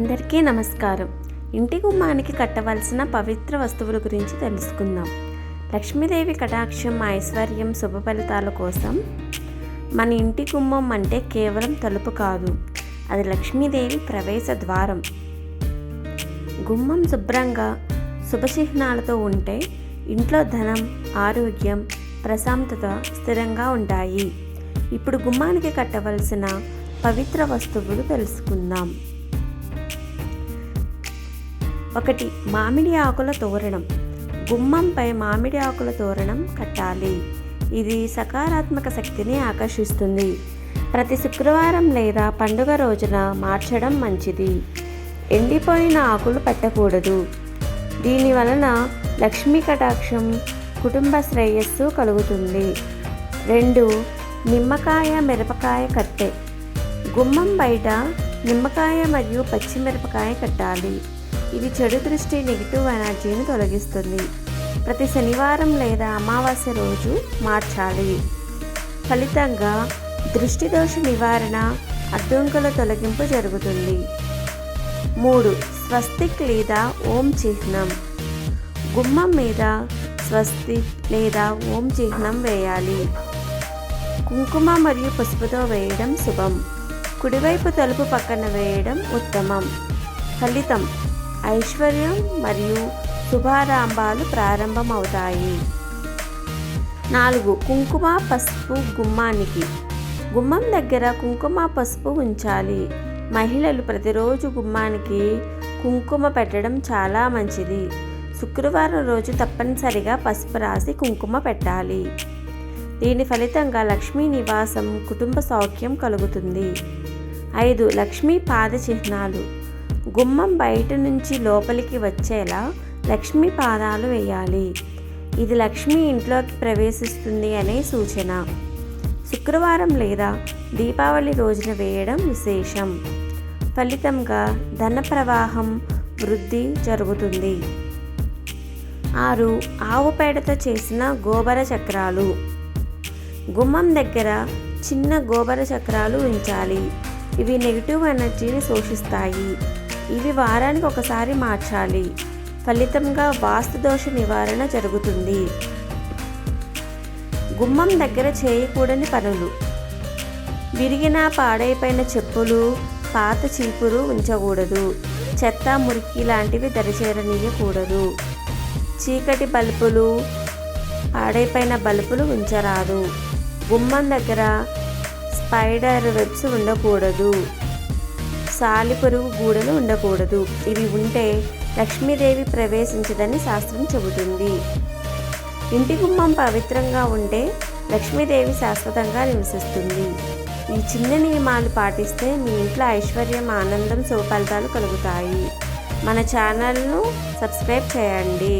అందరికీ నమస్కారం. ఇంటి గుమ్మానికి కట్టవలసిన పవిత్ర వస్తువుల గురించి తెలుసుకుందాం. లక్ష్మీదేవి కటాక్షం ఐశ్వర్యం శుభ ఫలితాల కోసం మన ఇంటి గుమ్మం అంటే కేవలం తలుపు కాదు అది లక్ష్మీదేవి ప్రవేశ ద్వారం. గుమ్మం శుభ్రంగా శుభచిహ్నాలతో ఉంటే ఇంట్లో ధనం ఆరోగ్యం ప్రశాంతత స్థిరంగా ఉంటాయి. ఇప్పుడు గుమ్మానికి కట్టవలసిన పవిత్ర వస్తువులు తెలుసుకుందాం. ఒకటి మామిడి ఆకుల తోరణం. గుమ్మంపై మామిడి ఆకుల తోరణం కట్టాలి. ఇది సకారాత్మక శక్తిని ఆకర్షిస్తుంది. ప్రతి శుక్రవారం లేదా పండుగ రోజున మార్చడం మంచిది. ఎండిపోయిన ఆకులు పెట్టకూడదు. దీని వలన లక్ష్మీ కటాక్షం కుటుంబ శ్రేయస్సు కలుగుతుంది. రెండు నిమ్మకాయ మిరపకాయ కట్టె. గుమ్మం బయట నిమ్మకాయ మరియు పచ్చిమిరపకాయ కట్టాలి. ఇది చెడు దృష్టి నెగిటివ్ ఎనర్జీని తొలగిస్తుంది. ప్రతి శనివారం లేదా అమావాస్య రోజు మార్చాలి. ఫలితంగా దృష్టి దోష నివారణ అడ్డంకుల తొలగింపు జరుగుతుంది. మూడు స్వస్తిక్ లేదా ఓం చిహ్నం. గుమ్మం మీద స్వస్తి లేదా ఓం చిహ్నం వేయాలి. కుంకుమ మరియు పసుపుతో వేయడం శుభం. కుడివైపు తలుపు పక్కన వేయడం ఉత్తమం. ఫలితం ఐశ్వర్యం మరియు శుభారంభాలు ప్రారంభమవుతాయి. నాలుగు కుంకుమ పసుపు గుమ్మానికి. గుమ్మం దగ్గర కుంకుమ పసుపు ఉంచాలి. మహిళలు ప్రతిరోజు గుమ్మానికి కుంకుమ పెట్టడం చాలా మంచిది. శుక్రవారం రోజు తప్పనిసరిగా పసుపు రాసి కుంకుమ పెట్టాలి. దీని ఫలితంగా లక్ష్మీ నివాసం కుటుంబ సౌఖ్యం కలుగుతుంది. ఐదు లక్ష్మీ పాద చిహ్నాలు గుమ్మం బయట నుంచి లోపలికి వచ్చేలా లక్ష్మీ పాదాలు వేయాలి. ఇది లక్ష్మి ఇంట్లోకి ప్రవేశిస్తుంది అనే సూచన. శుక్రవారం లేదా దీపావళి రోజున వేయడం విశేషం. ఫలితంగా ధన ప్రవాహం వృద్ధి జరుగుతుంది. ఆరు ఆవు పేడతో చేసిన గోబర చక్రాలు. గుమ్మం దగ్గర చిన్న గోబర చక్రాలు ఉంచాలి. ఇవి నెగిటివ్ ఎనర్జీని శోషిస్తాయి. ఇవి వారానికి ఒకసారి మార్చాలి. ఫలితంగా వాస్తు దోష నివారణ జరుగుతుంది. గుమ్మం దగ్గర చేయకూడని పనులు. విరిగిన పాడైపోయిన చెప్పులు పాత చీపురు ఉంచకూడదు. చెత్త మురికి లాంటివి దరిచేరనీయకూడదు. చీకటి బల్బులు పాడైపోయిన బల్బులు ఉంచరాదు. గుమ్మం దగ్గర స్పైడర్ వెబ్స్ ఉండకూడదు. సాలిపురుగు గూడలు ఉండకూడదు. ఇవి ఉంటే లక్ష్మీదేవి ప్రవేశించదని శాస్త్రం చెబుతుంది. ఇంటి గుమ్మం పవిత్రంగా ఉంటే లక్ష్మీదేవి శాశ్వతంగా నివసిస్తుంది. ఈ చిన్న నియమాలు పాటిస్తే మీ ఇంట్లో ఐశ్వర్యం ఆనందం శుభఫలితాలు కలుగుతాయి. మన ఛానల్ను సబ్స్క్రైబ్ చేయండి.